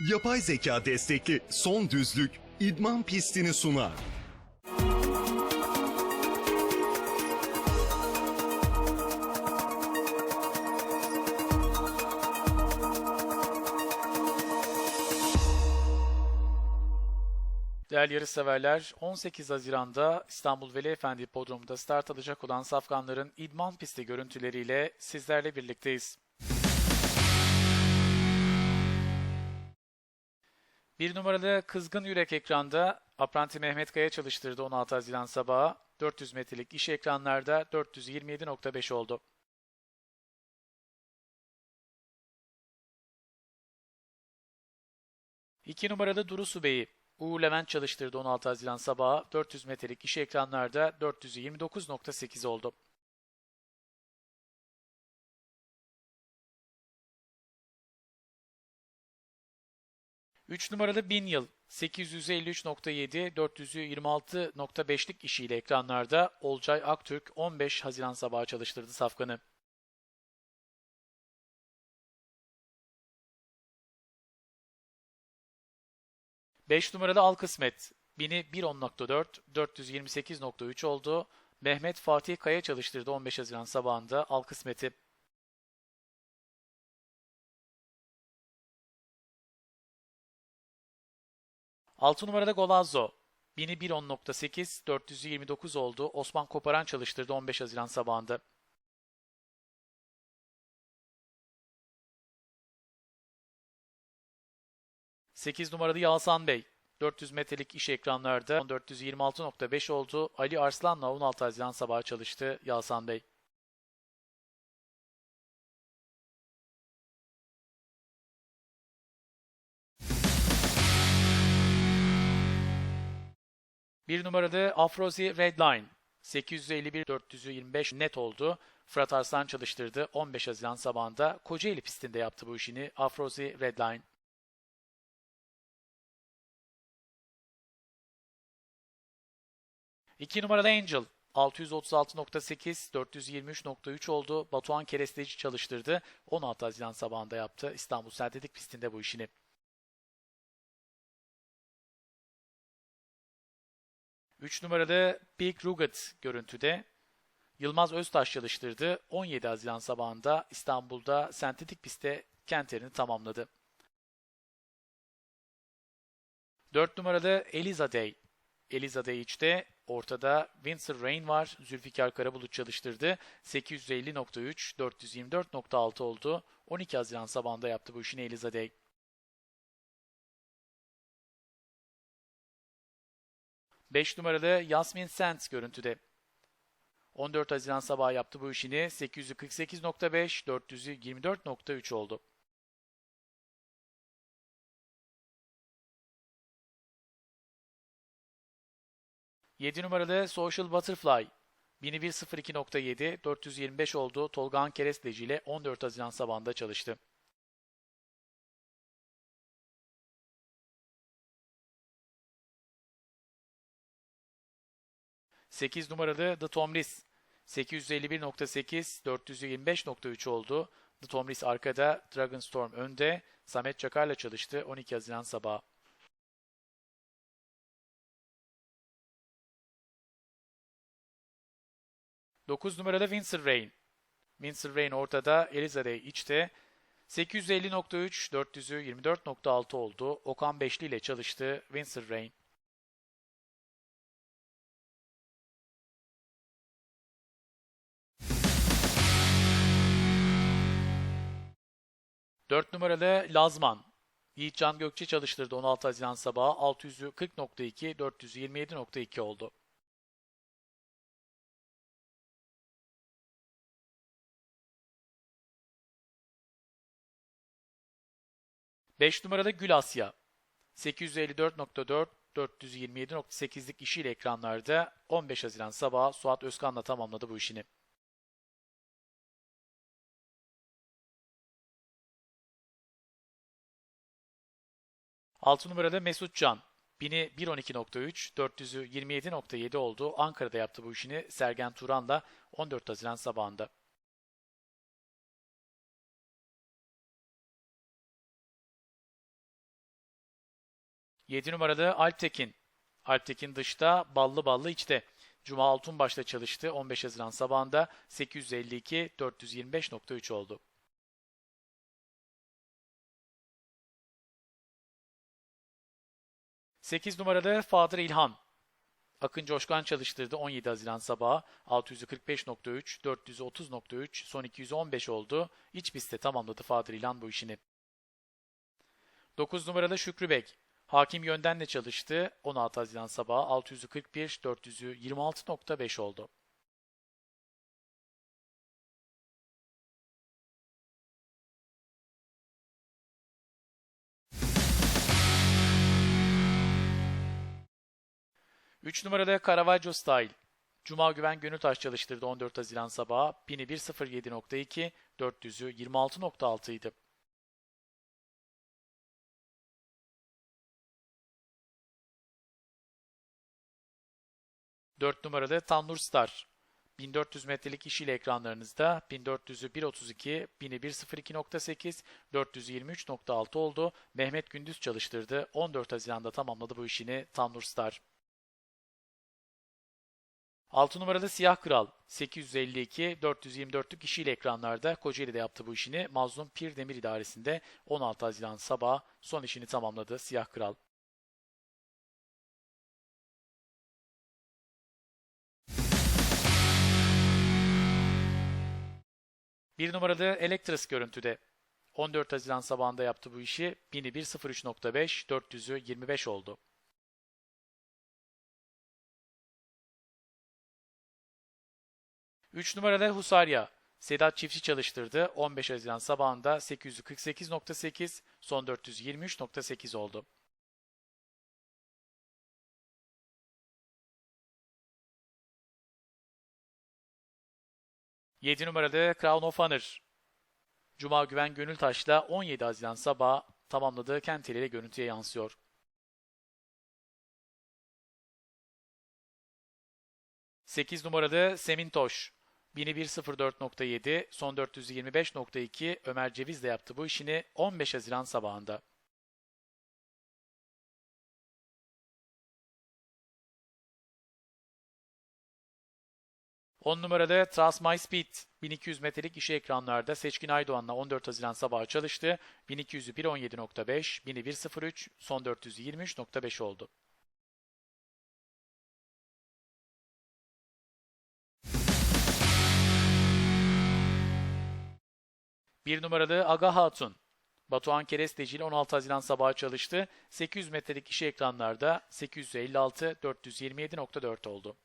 Yapay zeka destekli son düzlük idman pistini sunar. Değerli yarışseverler, 18 Haziran'da İstanbul Veli Efendi Podrum'da start alacak olan safkanların idman pisti görüntüleriyle sizlerle birlikteyiz. Bir numaralı Kızgın Yürek ekranda Apranti Mehmet Kaya çalıştırdı 16 Haziran sabahı. 400 metrelik iş ekranlarda 427.5 oldu. İki numaralı Durusu Bey'i Uğur Levent çalıştırdı 16 Haziran sabahı. 400 metrelik iş ekranlarda 429.8 oldu. Üç numaralı Bin Yıl 853.7 426.5'lik işiyle ekranlarda Olcay Aktürk 15 Haziran sabahı çalıştırdı safkanı. 5 numaralı Al Kısmet. Bini 1.10.4, 428.3 oldu. Mehmet Fatih Kaya çalıştırdı 15 Haziran sabahında Al Kısmet'i. Altı numarada Golazzo. Bini 1.10.8, 429 oldu. Osman Koparan çalıştırdı 15 Haziran sabahında. 8 numaralı Yalsan Bey. 400 metrelik iş ekranlarda 426.5 oldu. Ali Arslan'la 16 Haziran sabahı çalıştı Yalsan Bey. Bir numaralı Afrozi Redline. 851-425 net oldu. Fırat Arslan çalıştırdı. 15 Haziran sabahında Kocaeli pistinde yaptı bu işini Afrozi Redline. 2 numaralı Angel 636.8, 423.3 oldu. Batuhan Keresteci çalıştırdı. 16 Haziran sabahında yaptı. İstanbul Sentetik pistinde bu işini. Üç numaralı Big Rugged görüntüde Yılmaz Öztaş çalıştırdı. 17 Haziran sabahında İstanbul'da sentetik pistte kenterini tamamladı. 4 numaralı Eliza Day. Eliza Day içte Ortada Winsor Rain var. Zülfikar Karabulut çalıştırdı. 850.3, 424.6 oldu. 12 Haziran sabahında yaptı bu işini Eliza Day. Beş numaralı Yasmin Sands görüntüde. 14 Haziran sabahı yaptı bu işini. 848.5, 424.3 oldu. 7 numaralı Social Butterfly 1102.7 425 oldu. Tolgahan Keresteci ile 14 Haziran sabahında çalıştı. Sekiz numaralı The Tomris 851.8 425.3 oldu. The Tomris arkada, Dragonstorm önde. Samet Çakar'la çalıştı 12 Haziran sabahı. 9 numarada Winsor Rain. Winsor Rain ortada, Elizade içte. 850.3, 400'ü 24.6 oldu. Okan Beşli ile çalıştı Winsor Rain. Dört numaralı Lazman. Yiğitcan Gökçe çalıştırdı 16 Haziran sabahı. 600'ü 40.2, 427.2 oldu. 5 numarada Gül Asya. 854.4 427.8'lik işiyle ekranlarda 15 Haziran sabahı Suat Özkan'la tamamladı bu işini. Altı numarada Mesut Can. 1000'i 1.12.3, 400'ü 27.7 oldu. Ankara'da yaptı bu işini Sergen Turan'la 14 Haziran sabahında. 7 numarada Alptekin. Alptekin dışta, ballı ballı içte. Cuma Altunbaş'ta çalıştı. 15 Haziran sabahında 852 425.3 oldu. Sekiz numarada Fadır İlhan. Akın Coşkan çalıştırdı 17 Haziran sabahı 645.3, 430.3, son 215 oldu. İç pistte tamamladı Fadır İlhan bu işini. 9 numarada Şükrü Bek. Hakim yönden de çalıştı. 16 Haziran sabahı 641, 426.5 oldu. Üç numarada Caravaggio Style. Cuma Güven Gönültaş çalıştırdı 14 Haziran sabahı. Pini 1.07.2, 400'ü 26.6 idi. 4 numarada Tannur Star. 1400 metrelik işiyle ekranlarınızda 1400'ü 1.32, 1000'i 1.02.8, 423.6 oldu. Mehmet Gündüz çalıştırdı. 14 Haziran'da tamamladı bu işini Tannur Star. 6 numarada Siyah Kral. 852, 424'lük işiyle ekranlarda Kocaeli'de yaptı bu işini. Mazlum Pir Demir İdaresi'nde 16 Haziran sabah son işini tamamladı Siyah Kral. Bir numarada Elektris görüntüde. 14 Haziran sabahında yaptı bu işi. 1000'i 1.03.5, 400'ü 25 oldu. Üç numarada Husarya. Sedat Çiftçi çalıştırdı. 15 Haziran sabahında 848.8, son 423.8 oldu. 7 numarada Crown of Honor. Cuma Güven Gönültaş'la 17 Haziran sabahı tamamladığı Kenteli ile görüntüye yansıyor. Sekiz numarada Semintoş. 1104.7, son 425.2 Ömer Ceviz de yaptı bu işini 15 Haziran sabahında. 10 numarada Trust My Speed 1200 metrelik işi ekranlarda Seçkin Aydoğan'la 14 Haziran sabahı çalıştı. 1200'ü 1.17.5, 1000'i 1.03, son 423.5 oldu. Bir numaralı Aga Hatun. Batuhan Keresteci ile 16 Haziran sabahı çalıştı. 800 metrelik işi ekranlarda 856, 427.4 oldu.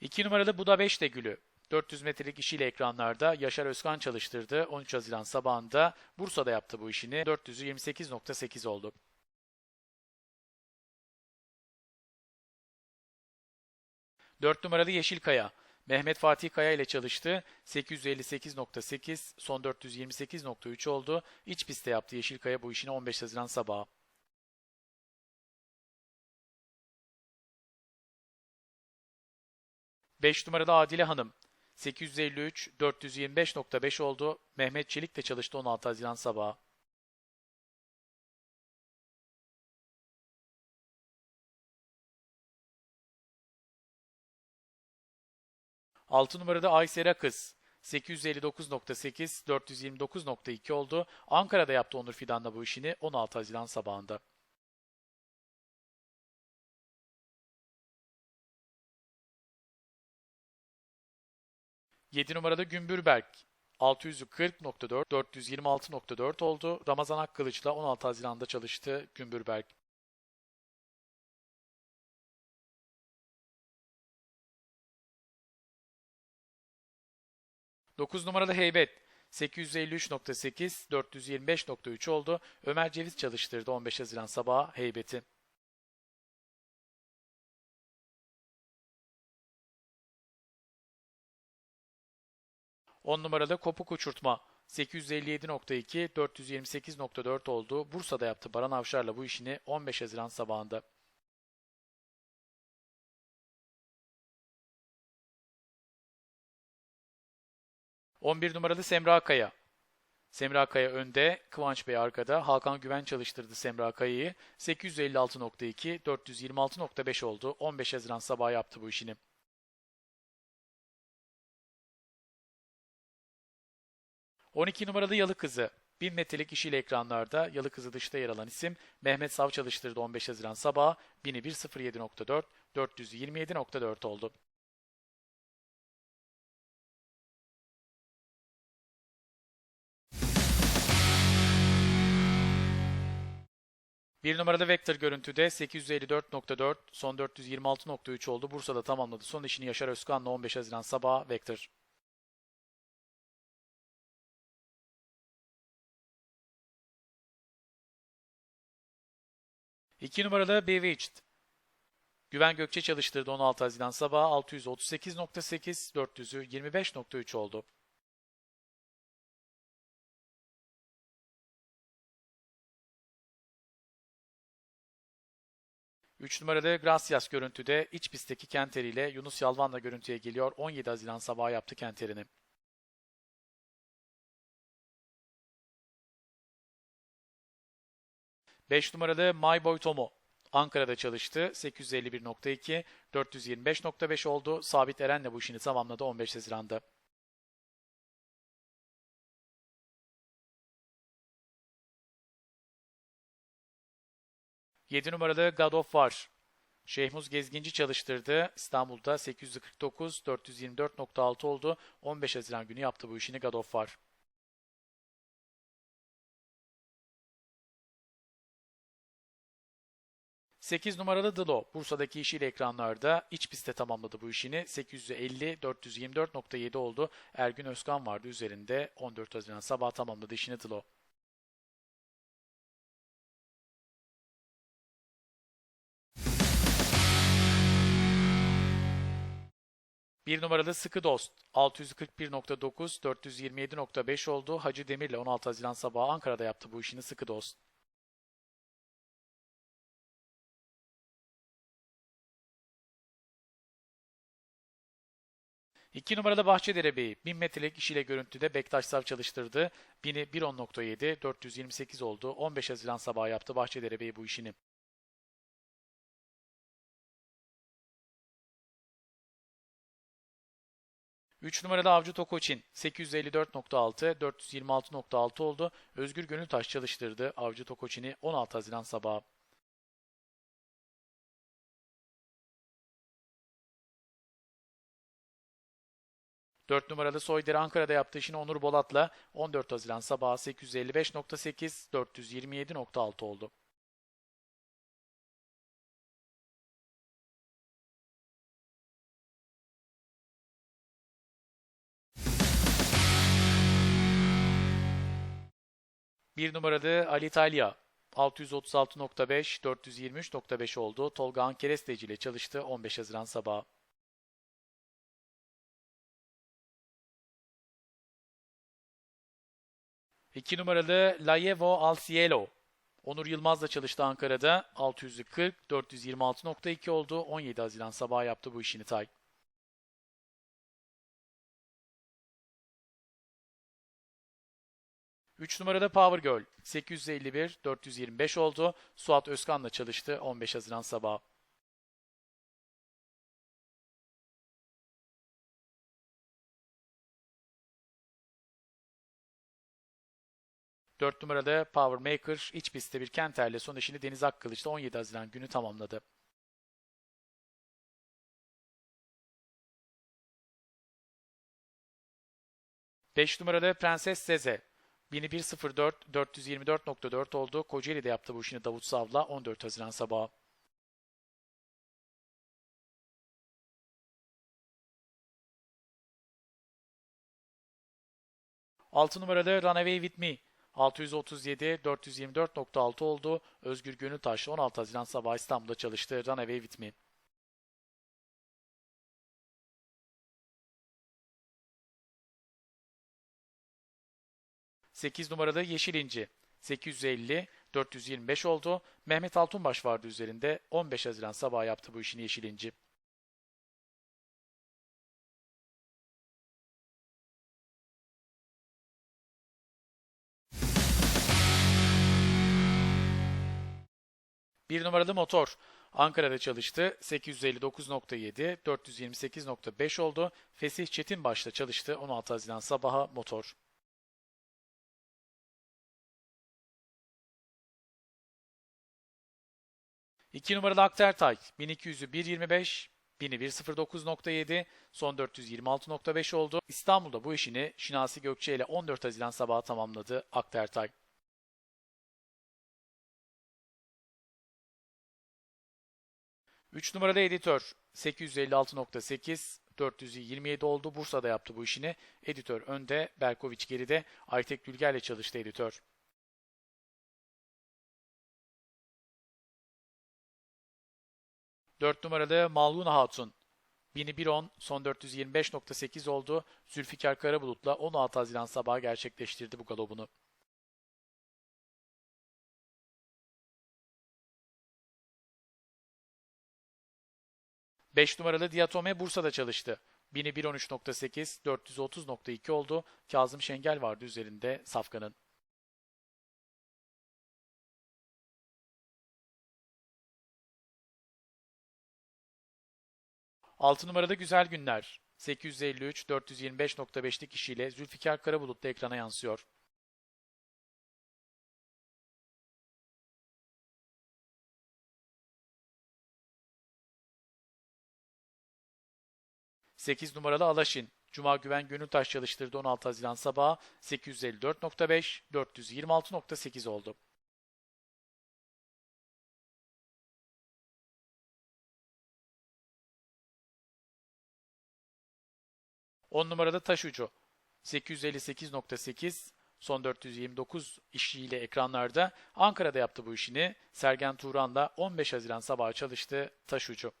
2 numaralı Buda 5 de gülü. 400 metrelik işiyle ekranlarda Yaşar Özkan çalıştırdı. 13 Haziran sabahında Bursa'da yaptı bu işini. 400'ü 28.8 oldu. Dört numaralı Yeşilkaya. Mehmet Fatih Kaya ile çalıştı. 858.8, son 428.3 oldu. İç pistte yaptı Yeşilkaya bu işini 15 Haziran sabahı. 5 numarada Adile Hanım. 853, 425.5 oldu. Mehmet Çelik de çalıştı 16 Haziran sabahı. Altı numarada Aysera Kız. 859.8, 429.2 oldu. Ankara'da yaptı Onur Fidan'la bu işini 16 Haziran sabahında. 7 numarada Gümbürberk 640.4, 426.4 oldu. Ramazan Akkılıç'la 16 Haziran'da çalıştı Gümbürberk. Dokuz numaralı Heybet 853.8, 425.3 oldu. Ömer Ceviz çalıştırdı 15 Haziran sabahı Heybet'i. 10 numarada kopuk uçurtma 857.2, 428.4 oldu. Bursa'da yaptı Baran Avşar'la bu işini 15 Haziran sabahında. 11 numaralı Semra Kaya. Semra Kaya önde, Kıvanç Bey arkada. Hakan Güven çalıştırdı Semra Kaya'yı. 856.2, 426.5 oldu. 15 Haziran sabahı yaptı bu işini. ...12 numaralı Yalı Kızı. 1000 metrelik işiyle ekranlarda Yalı Kızı dışta yer alan isim Mehmet Sav çalıştırdı 15 Haziran sabahı 1000'i 1.07.4, 427.4 oldu. Bir numaralı Vector görüntüde 854.4, son 426.3 oldu. Bursa'da tamamladı. Son işini Yaşar Özkan'la 15 Haziran sabahı Vector. İki numaralı Bewitched. Güven Gökçe çalıştırdı 16 Haziran sabahı 638.8, 400'ü 25.3 oldu. 3 numaralı Gracias görüntüde iç pistteki Kenteri ile Yunus Yalvan'la görüntüye geliyor. 17 Haziran sabahı yaptı Kenteri'ni. Beş numaralı My Boy Tomo. Ankara'da çalıştı. 851.2, 425.5 oldu. Sabit Eren'le bu işini tamamladı 15 Haziran'da. 7 numaralı God of War. Şehmuz Gezginci çalıştırdı. İstanbul'da 849, 424.6 oldu. 15 Haziran günü yaptı bu işini God of War. Sekiz numaralı Dılo, Bursa'daki işiyle ekranlarda iç pistte tamamladı bu işini. 850, 424.7 oldu. Ergün Özkan vardı üzerinde. 14 Haziran sabah tamamladı işini Dılo. 1 numaralı Sıkı Dost 641.9 427.5 oldu. Hacı Demir'le 16 Haziran sabahı Ankara'da yaptı bu işini Sıkı Dost. İki numaralı Bahçedere Bey'i 1000 metrelik işiyle görüntüde Bektaş Sav çalıştırdı. 1000'i 1.10.7, 428 oldu. 15 Haziran sabahı yaptı Bahçedere Bey bu işini. 3 numarada Avcı Tokoçin 854.6, 426.6 oldu. Özgür Gönültaş çalıştırdı Avcı Tokoçin'i 16 Haziran sabahı. Dört numaralı Soyder Ankara'da yaptığı işini Onur Bolat'la 14 Haziran sabahı 855.8, 427.6 oldu. 1 numaralı Ali Talya 636.5, 423.5 oldu. Tolga Ankeresteci ile çalıştı 15 Haziran sabahı. İki numaralı Layevo Alcielo. Onur Yılmaz'la çalıştı Ankara'da. 640, 426.2 oldu. 17 Haziran sabahı yaptı bu işini Tay. 3 numarada Power Girl 851 425 oldu. Suat Özkan'la çalıştı 15 Haziran sabahı. Dört numarada Power Maker iç pistte bir Kenter'le son işini Deniz Akkılıç'ta 17 Haziran günü tamamladı. 5 numarada Prenses Seze 1104 424.4 oldu. Kocaeli'de yaptı bu işini Davut Sav'la 14 Haziran sabahı. Altı numaralı Runaway With Me 637 424.6 oldu. Özgür Gönültaş 16 Haziran sabahı İstanbul'da çalıştı. Runaway With Me. 8 numarada Yeşil İnci 850 425 oldu. Mehmet Altunbaş vardı üzerinde. 15 Haziran sabahı yaptı bu işini Yeşil İnci. Bir numaralı motor Ankara'da çalıştı. 859.7, 428.5 oldu. Fesih Çetin başta çalıştı. 16 Haziran sabaha motor. İki numaralı Aktertay 1200'ü 1.25, 1000'i 1.09.7, son 426.5 oldu. İstanbul'da bu işini Şinasi Gökçe ile 14 Haziran sabahı tamamladı Aktertay. Üç numarada editör 856.8, 427 oldu. Bursa'da yaptı bu işini. Editör önde, Berkoviç geride. Aytek Dülger'le çalıştı editör. Dört numarada Malhuna Hatun. 1010 son 425.8 oldu. Zülfikar Karabulut'la 16 Haziran sabahı gerçekleştirdi bu galobunu. Beş numaralı Diatome Bursa'da çalıştı. 1000'i 113.8, 430.2 oldu. Kazım Şengel vardı üzerinde Safkan'ın. Altı numarada Güzel Günler. 853 425.5'lik kişiyle Zülfikar Karabulut'ta ekrana yansıyor. Sekiz numaralı Alaşin. Cuma Güven Gönültaş çalıştırdı 16 Haziran sabahı 854.5, 426.8 oldu. On numarada taş ucu. 858.8 son 429 işiyle ekranlarda Ankara'da yaptı bu işini. Sergen Turan'la 15 Haziran sabahı çalıştı taş ucu.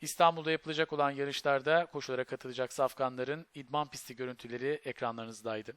İstanbul'da yapılacak olan yarışlarda koşulara katılacak safkanların idman pisti görüntüleri ekranlarınızdaydı.